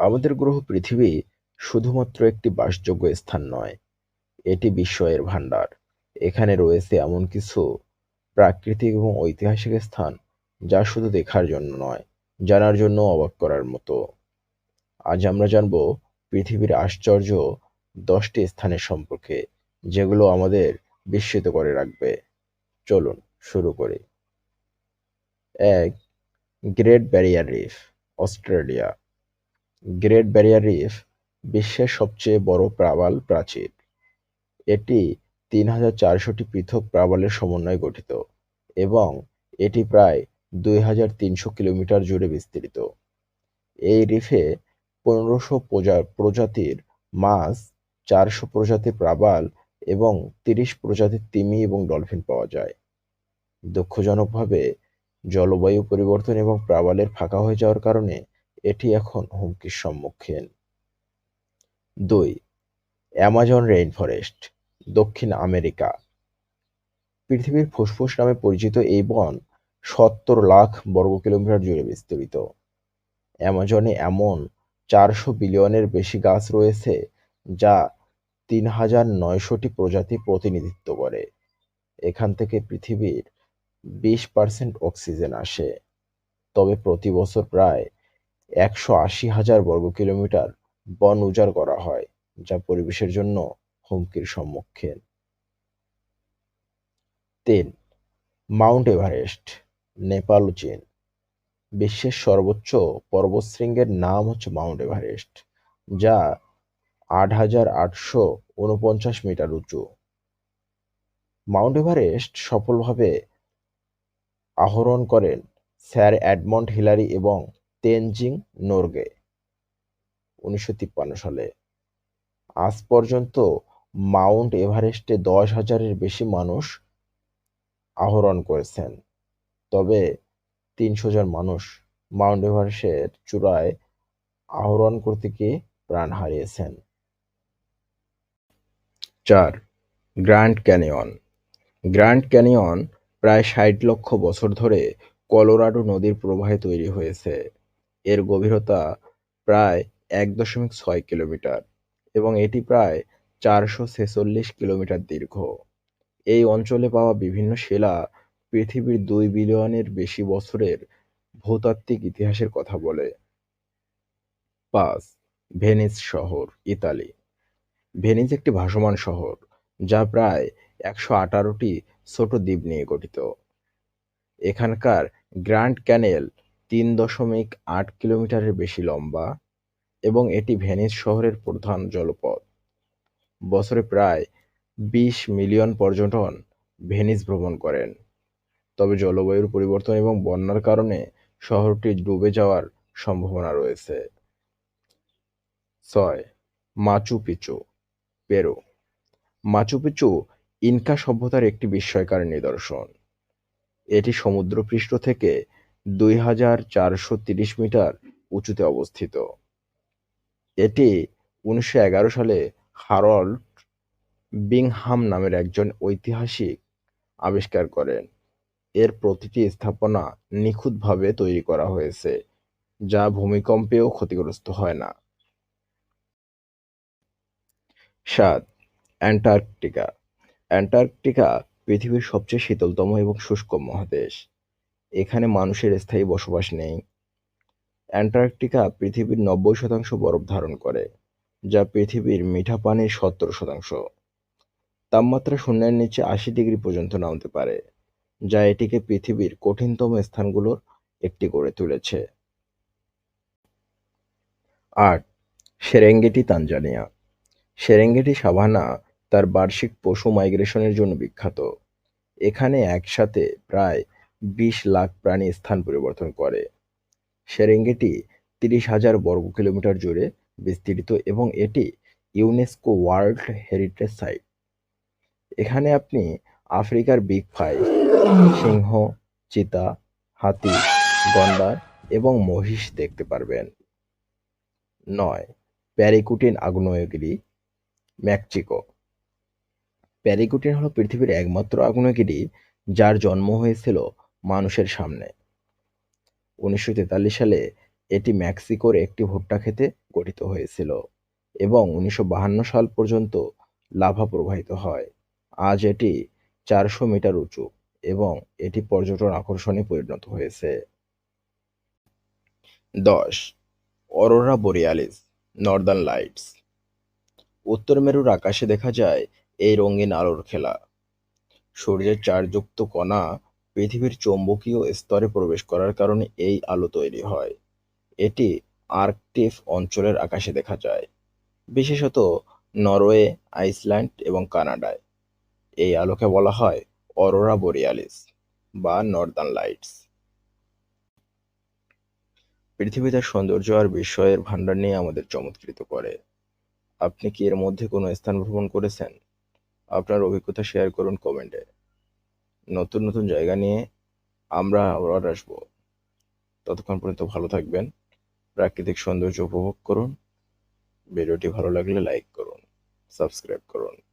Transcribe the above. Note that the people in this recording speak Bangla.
আমাদের গ্রহ পৃথিবী শুধুমাত্র একটি বাসযোগ্য স্থান নয়, এটি বিস্ময়ের ভাণ্ডার। এখানে রয়েছে এমন কিছু প্রাকৃতিক এবং ঐতিহাসিক স্থান যা শুধু দেখার জন্য নয়, জানার জন্য অবাক করার মতো। আজ আমরা জানব পৃথিবীর আশ্চর্য দশটি স্থানের সম্পর্কে, যেগুলো আমাদের বিস্মিত করে রাখবে। চলুন শুরু করি। এক great barrier reef, Australia. Great barrier reef বিশ্বের সবচেয়ে বড় প্রাবাল প্রাচীর। এটি তিন হাজার চারশোটি পৃথক প্রাবালের সমন্বয়ে গঠিত এবং এটি প্রায় দুই হাজার তিনশো কিলোমিটার জুড়ে বিস্তৃত। এই রিফে পনেরোশো প্রজাতির মাছ, চারশো প্রজাতির প্রাবাল এবং তিরিশ প্রজাতির তিমি এবং ডলফিন পাওয়া যায়। দুঃখজনকভাবে জলবায়ু পরিবর্তন এবং প্রাবালের ফাঁকা হয়ে যাওয়ার কারণে এটি এখন হুমকির সম্মুখীন। দুই অ্যামাজন রেইনফরেস্ট, দক্ষিণ আমেরিকা। পৃথিবীর ফুসফুস নামে পরিচিত এই বন সত্তর লাখ বর্গ কিলোমিটার জুড়ে বিস্তৃত। অ্যামাজনে এমন চারশো বিলিয়নের বেশি গাছ রয়েছে যা তিন হাজার নয়শোটি প্রজাতি প্রতিনিধিত্ব করে। এখান থেকে পৃথিবীর বিশ পার্সেন্ট অক্সিজেন আসে। তবে প্রতি বছর প্রায় একশো আশি হাজার বর্গ কিলোমিটার বন উজাড় করা হয়, যা পরিবেশের জন্য হুমকির সম্মুখীন। তিন মাউন্ট এভারেস্ট, নেপাল ও চীন। বিশ্বের সর্বোচ্চ পর্বতশৃঙ্গের নাম হচ্ছে মাউন্ট এভারেস্ট, যা আট হাজার আটশো উনপঞ্চাশ মিটার উঁচু। মাউন্ট এভারেস্ট সফলভাবে আরোহণ করেন স্যার অ্যাডমন্ড হিলারি এবং তেনজিং নোরগে উনিশশো তিপ্পান্ন সালে। আজ পর্যন্ত মাউন্ট এভারেস্টে দশ হাজারের বেশি মানুষ আহরণ করেছেন, তবে তিনশো জন মানুষ মাউন্ট এভারেস্টের চূড়ায় আহরণ করতে গিয়ে প্রাণ হারিয়েছেন। চার গ্র্যান্ড ক্যানিয়ন গ্র্যান্ড ক্যানিয়ন প্রায় ষাট লক্ষ বছর ধরে কলোরাডো নদীর প্রবাহে তৈরি হয়েছে। এর গভীরতা প্রায় এক দশমিক ছয় কিলোমিটার এবং এটি প্রায় চারশো ছেচল্লিশ কিলোমিটার দীর্ঘ। এই অঞ্চলে পাওয়া বিভিন্ন শিলা পৃথিবীর দুই বিলিয়নের বেশি বছরের ভূতাত্ত্বিক ইতিহাসের কথা বলে। পাঁচ ভেনিস শহর, ইতালি ভেনিস একটি ভাসমান শহর, যা প্রায় একশো আঠারোটি ছোট দ্বীপ নিয়ে গঠিত। এখানকার গ্র্যান্ড ক্যানেল তিন দশমিক আট কিলোমিটারের বেশি লম্বা এবং এটি ভেনিস শহরের প্রধান জলপথ। বছরে প্রায় বিশ মিলিয়ন পর্যটন ভেনিস ভ্রমণ করেন, তবে জলবায়ুর পরিবর্তন এবং বন্যার কারণে শহরটি ডুবে যাওয়ার সম্ভাবনা রয়েছে। ছয় Machu Picchu, Peru Machu Picchu Inca সভ্যতার একটি বিস্ময়কর নিদর্শন। এটি সমুদ্রপৃষ্ঠ থেকে দুই হাজার চারশো তিরিশ মিটার উঁচুতে অবস্থিত। এটি উনিশশো এগারো সালে হারল্ড বিংহাম নামের একজন ঐতিহাসিক আবিষ্কার করেন। এর প্রতিটি স্থাপনা নিখুঁতভাবে তৈরি করা হয়েছে, যা ভূমিকম্পেও ক্ষতিগ্রস্ত হয় না। সাত অ্যান্টার্কটিকা অ্যান্টার্কটিকা পৃথিবীর সবচেয়ে শীতলতম এবং শুষ্ক মহাদেশ। এখানে মানুষের স্থায়ী বসবাস নেই। অ্যান্টার্কটিকা পৃথিবীর নব্বই শতাংশ বরফ ধারণ করে, যা পৃথিবীর মিঠা পানির সত্তর শতাংশ। তাপমাত্রা শূন্যের নিচে আশি ডিগ্রি পর্যন্ত নামতে পারে, যা এটিকে পৃথিবীর কঠিনতম স্থানগুলোর একটি করে তুলেছে। আট সেরেঙ্গেটি তানজানিয়া সেরেঙ্গেটি সাভানা তার বার্ষিক পশু মাইগ্রেশনের জন্য বিখ্যাত। এখানে একসাথে প্রায় বিশ লাখ প্রাণী স্থান পরিবর্তন করে। সেরেঙ্গেটি তিরিশ হাজার বর্গ কিলোমিটার জুড়ে বিস্তৃত এবং এটি ইউনেস্কো ওয়ার্ল্ড হেরিটেজ সাইট। এখানে আপনি আফ্রিকার বিগ ফাইভ, সিংহ, চিতা, হাতি, গন্ডার এবং মহিষ দেখতে পারবেন। নয় প্যারিকুটিন আগ্নেয়গিরি মেক্সিকো প্যারিকুটিন হলো পৃথিবীর একমাত্র আগ্নেয়গিরি যার জন্ম হয়েছিল মানুষের সামনে। উনিশশো তেতাল্লিশ সালে এটি মেক্সিকোর একটি ভুট্টা খেতে গঠিত হয়েছিল এবং উনিশশো সাল পর্যন্ত লাভা প্রবাহিত হয়। আজ এটি চারশো মিটার উঁচু এবং এটি পর্যটন আকর্ষণে পরিণত হয়েছে। দশ, অরোরা বোরিয়ালিস, নর্দার্ন লাইটস। উত্তর মেরুর আকাশে দেখা যায় এই রঙিন আলোর খেলা। সূর্যের চারযুক্ত কণা পৃথিবীর চৌম্বকীয় স্তরে প্রবেশ করার কারণে এই আলো তৈরি হয়। এটি আর্কটিক অঞ্চলের আকাশে দেখা যায়। বিশেষত নরওয়ে, আইসল্যান্ড এবং কানাডায়। এই আলোকে বলা হয় অরোরা বোরিয়ালিস বা নর্দার্ন লাইটস। পৃথিবী তার সৌন্দর্য আর বিস্ময়ের ভান্ডার নিয়ে আমাদের চমৎকৃত করে। আপনি কি এর মধ্যে কোনো স্থান ভ্রমণ করেছেন? আপনার অভিজ্ঞতা শেয়ার করুন কমেন্টে। নতুন নতুন জায়গা নিয়ে আমরা আবার আসব। ততক্ষণ পর্যন্ত ভালো থাকবেন, প্রাকৃতিক সৌন্দর্য উপভোগ করুন, ভিডিওটি ভালো লাগলে লাইক করুন সাবস্ক্রাইব করুন।